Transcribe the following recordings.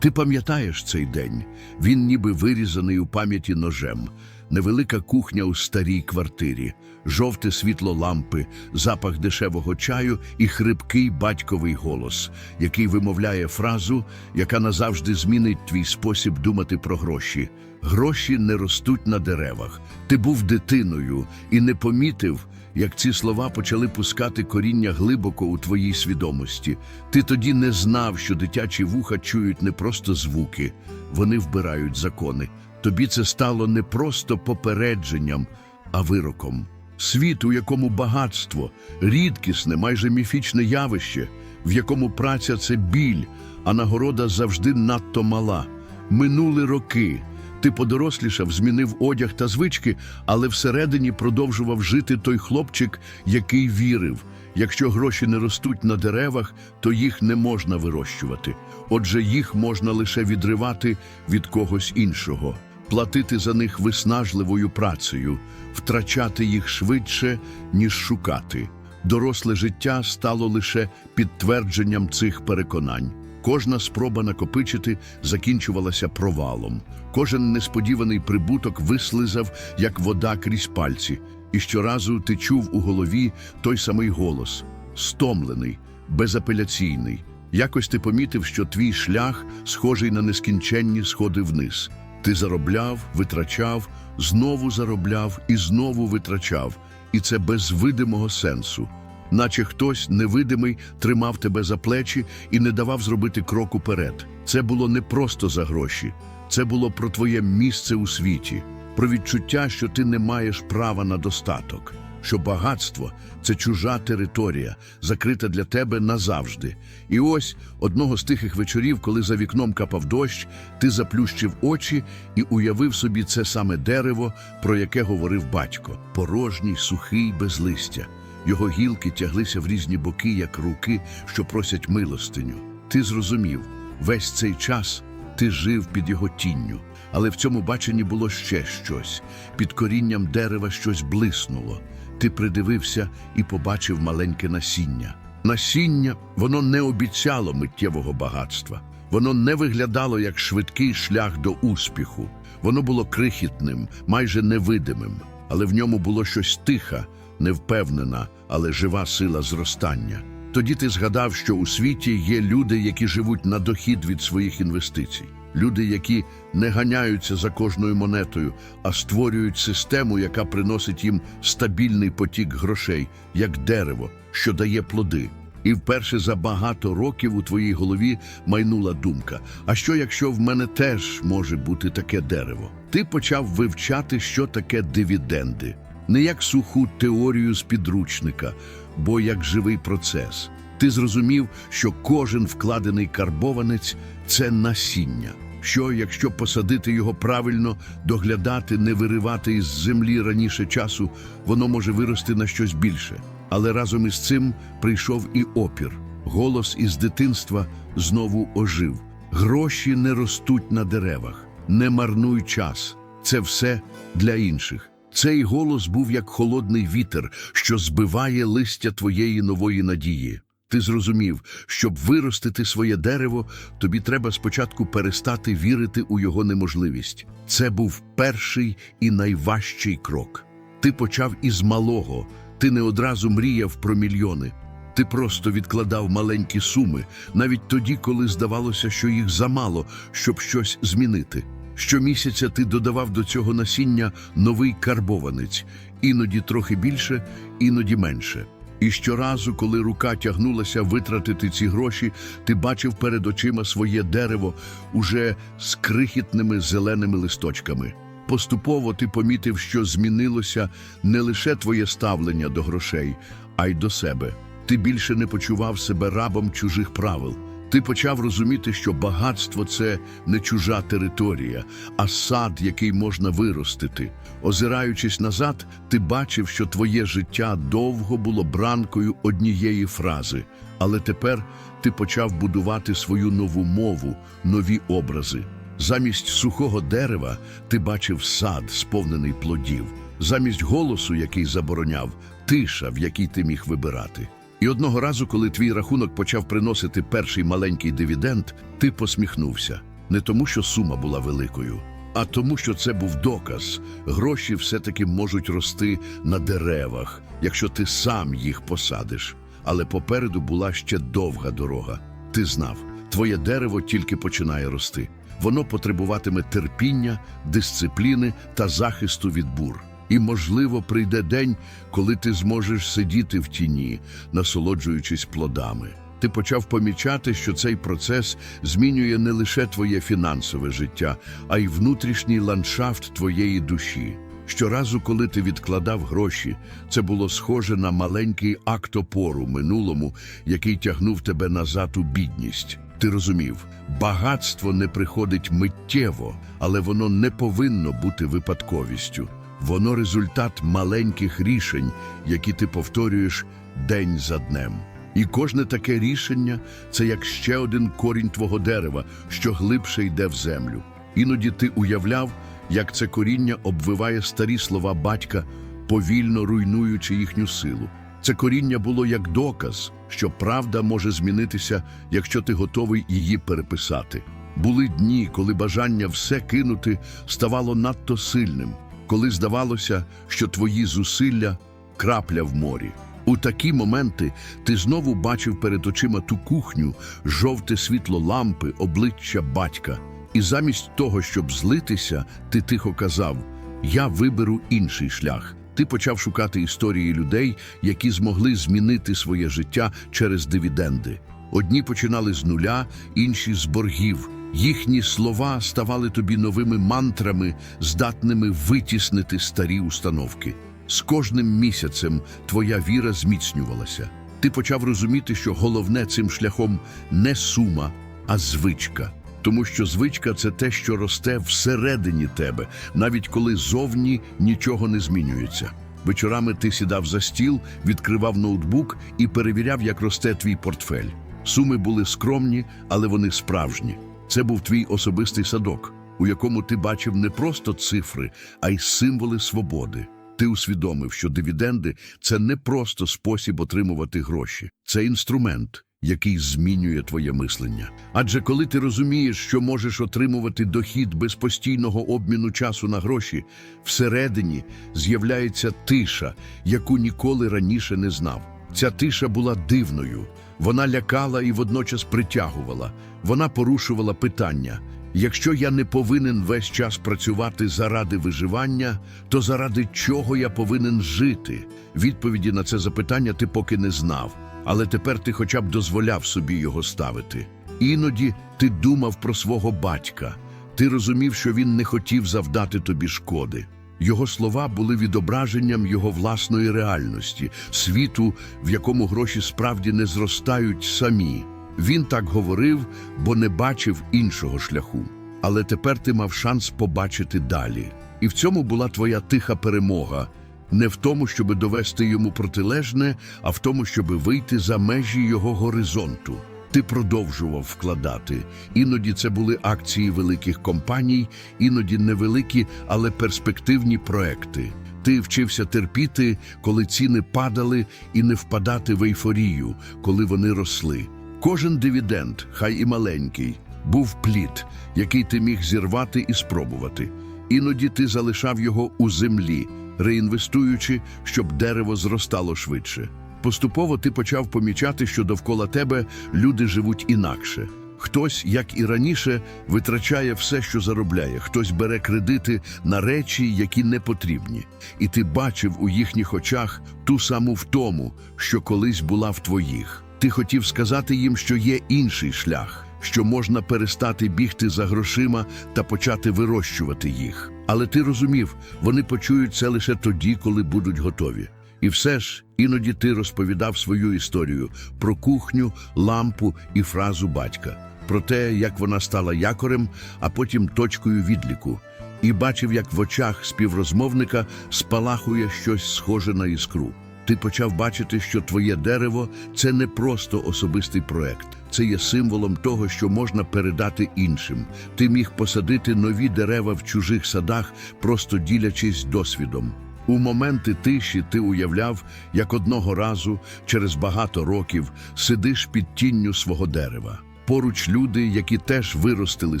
Ти пам'ятаєш цей день? Він ніби вирізаний у пам'яті ножем. Невелика кухня у старій квартирі, жовте світло лампи, запах дешевого чаю і хрипкий батьковий голос, який вимовляє фразу, яка назавжди змінить твій спосіб думати про гроші. Гроші не ростуть на деревах. Ти був дитиною і не помітив, як ці слова почали пускати коріння глибоко у твоїй свідомості. Ти тоді не знав, що дитячі вуха чують не просто звуки, вони вбирають закони. Тобі це стало не просто попередженням, а вироком. Світ, у якому багатство, рідкісне, майже міфічне явище, в якому праця це біль, а нагорода завжди надто мала. Минули роки. Ти подорослішав, змінив одяг та звички, але всередині продовжував жити той хлопчик, який вірив. Якщо гроші не ростуть на деревах, то їх не можна вирощувати. Отже, їх можна лише відривати від когось іншого, платити за них виснажливою працею, втрачати їх швидше, ніж шукати. Доросле життя стало лише підтвердженням цих переконань. Кожна спроба накопичити закінчувалася провалом. Кожен несподіваний прибуток вислизав, як вода крізь пальці, і щоразу ти чув у голові той самий голос стомлений, безапеляційний. Якось ти помітив, що твій шлях схожий на нескінченні сходи вниз. Ти заробляв, витрачав, знову заробляв і знову витрачав, і це без видимого сенсу наче хтось невидимий тримав тебе за плечі і не давав зробити крок уперед. Це було не просто за гроші, це було про твоє місце у світі, про відчуття, що ти не маєш права на достаток, що багатство це чужа територія, закрита для тебе назавжди. І ось одного з тихих вечорів, коли за вікном капав дощ, ти заплющив очі і уявив собі це саме дерево, про яке говорив батько порожній, сухий, без листя. Його гілки тяглися в різні боки, як руки, що просять милостиню. Ти зрозумів, весь цей час ти жив під його тінню, але в цьому баченні було ще щось. Під корінням дерева щось блиснуло. Ти придивився і побачив маленьке насіння. Насіння воно не обіцяло миттєвого багатства. Воно не виглядало як швидкий шлях до успіху. Воно було крихітним, майже невидимим, але в ньому було щось тихе, невпевнена, але жива сила зростання. Тоді ти згадав, що у світі є люди, які живуть на дохід від своїх інвестицій, люди, які не ганяються за кожною монетою, а створюють систему, яка приносить їм стабільний потік грошей, як дерево, що дає плоди. І вперше за багато років у твоїй голові майнула думка: а що, якщо в мене теж може бути таке дерево? Ти почав вивчати, що таке дивіденди не як суху теорію з підручника, бо як живий процес. Ти зрозумів, що кожен вкладений карбованець це насіння. Що, якщо посадити його правильно, доглядати, не виривати із землі раніше часу, воно може вирости на щось більше. Але разом із цим прийшов і опір. Голос із дитинства знову ожив. Гроші не ростуть на деревах, не марнуй час. Це все для інших. Цей голос був як холодний вітер, що збиває листя твоєї нової надії. Ти зрозумів, щоб виростити своє дерево, тобі треба спочатку перестати вірити у його неможливість. Це був перший і найважчий крок. Ти почав із малого, ти не одразу мріяв про мільйони. Ти просто відкладав маленькі суми, навіть тоді, коли здавалося, що їх замало, щоб щось змінити. Щомісяця ти додавав до цього насіння новий карбованець, іноді трохи більше, іноді менше. І щоразу, коли рука тягнулася витратити ці гроші, ти бачив перед очима своє дерево уже з крихітними зеленими листочками. Поступово ти помітив, що змінилося не лише твоє ставлення до грошей, а й до себе. Ти більше не почував себе рабом чужих правил. Ти почав розуміти, що багатство це не чужа територія, а сад, який можна виростити. Озираючись назад, ти бачив, що твоє життя довго було бранкою однієї фрази, але тепер ти почав будувати свою нову мову, нові образи. Замість сухого дерева ти бачив сад, сповнений плодів, замість голосу, який забороняв, тиша, в якій ти міг вибирати. І одного разу, коли твій рахунок почав приносити перший маленький дивіденд, ти посміхнувся. Не тому, що сума була великою, а тому, що це був доказ. Гроші все-таки можуть рости на деревах, якщо ти сам їх посадиш. Але попереду була ще довга дорога. Ти знав, твоє дерево тільки починає рости. Воно потребуватиме терпіння, дисципліни та захисту від бур. І, можливо, прийде день, коли ти зможеш сидіти в тіні, насолоджуючись плодами. Ти почав помічати, що цей процес змінює не лише твоє фінансове життя, а й внутрішній ландшафт твоєї душі. Щоразу, коли ти відкладав гроші, це було схоже на маленький акт опору минулому, який тягнув тебе назад у бідність. Ти розумів, багатство не приходить миттєво, але воно не повинно бути випадковістю. Воно результат маленьких рішень, які ти повторюєш день за днем. І кожне таке рішення це як ще один корінь твого дерева, що глибше йде в землю. Іноді ти уявляв, як це коріння обвиває старі слова батька, повільно руйнуючи їхню силу. Це коріння було як доказ, що правда може змінитися, якщо ти готовий її переписати. Були дні, коли бажання все кинути ставало надто сильним, коли здавалося, що твої зусилля крапля в морі. У такі моменти ти знову бачив перед очима ту кухню, жовте світло лампи, обличчя батька. І замість того, щоб злитися, ти тихо казав: Я виберу інший шлях. Ти почав шукати історії людей, які змогли змінити своє життя через дивіденди. Одні починали з нуля, інші з боргів. Їхні слова ставали тобі новими мантрами, здатними витіснити старі установки. З кожним місяцем твоя віра зміцнювалася. Ти почав розуміти, що головне цим шляхом не сума, а звичка. Тому що звичка це те, що росте всередині тебе, навіть коли зовні нічого не змінюється. Вечорами ти сідав за стіл, відкривав ноутбук і перевіряв, як росте твій портфель. Суми були скромні, але вони справжні. Це був твій особистий садок, у якому ти бачив не просто цифри, а й символи свободи. Ти усвідомив, що дивіденди це не просто спосіб отримувати гроші, це інструмент, який змінює твоє мислення. Адже коли ти розумієш, що можеш отримувати дохід без постійного обміну часу на гроші, всередині з'являється тиша, яку ніколи раніше не знав. Ця тиша була дивною. Вона лякала і водночас притягувала. Вона порушувала питання. Якщо я не повинен весь час працювати заради виживання, то заради чого я повинен жити? Відповіді на це запитання ти поки не знав, але тепер ти хоча б дозволяв собі його ставити. Іноді ти думав про свого батька. Ти розумів, що він не хотів завдати тобі шкоди. Його слова були відображенням його власної реальності, світу, в якому гроші справді не зростають самі. Він так говорив, бо не бачив іншого шляху. Але тепер ти мав шанс побачити далі. І в цьому була твоя тиха перемога. Не в тому, щоб довести йому протилежне, а в тому, щоб вийти за межі його горизонту. Ти продовжував вкладати. Іноді це були акції великих компаній, іноді невеликі, але перспективні проекти. Ти вчився терпіти, коли ціни падали, і не впадати в ейфорію, коли вони росли. Кожен дивіденд, хай і маленький, був плід, який ти міг зірвати і спробувати. Іноді ти залишав його у землі, реінвестуючи, щоб дерево зростало швидше. Поступово ти почав помічати, що довкола тебе люди живуть інакше. Хтось, як і раніше, витрачає все, що заробляє, хтось бере кредити на речі, які не потрібні. І ти бачив у їхніх очах ту саму втому, що колись була в твоїх. Ти хотів сказати їм, що є інший шлях, що можна перестати бігти за грошима та почати вирощувати їх. Але ти розумів, вони почують це лише тоді, коли будуть готові. І все ж іноді ти розповідав свою історію про кухню, лампу і фразу батька, про те, як вона стала якорем, а потім точкою відліку, і бачив, як в очах співрозмовника спалахує щось схоже на іскру. Ти почав бачити, що твоє дерево це не просто особистий проект, це є символом того, що можна передати іншим. Ти міг посадити нові дерева в чужих садах, просто ділячись досвідом. У моменти тиші ти уявляв, як одного разу, через багато років, сидиш під тінню свого дерева. поруч люди, які теж виростили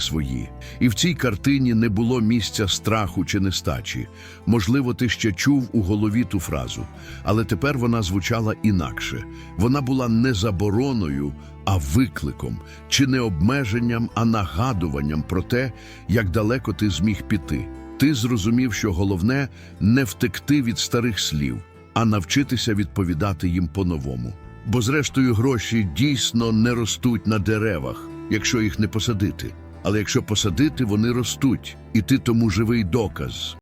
свої. І в цій картині не було місця страху чи нестачі. Можливо, ти ще чув у голові ту фразу, але тепер вона звучала інакше. Вона була не забороною, а викликом, чи не обмеженням, а нагадуванням про те, як далеко ти зміг піти. Ти зрозумів, що головне не втекти від старих слів, а навчитися відповідати їм по-новому. Бо, зрештою, гроші дійсно не ростуть на деревах, якщо їх не посадити. Але якщо посадити, вони ростуть, і ти тому живий доказ.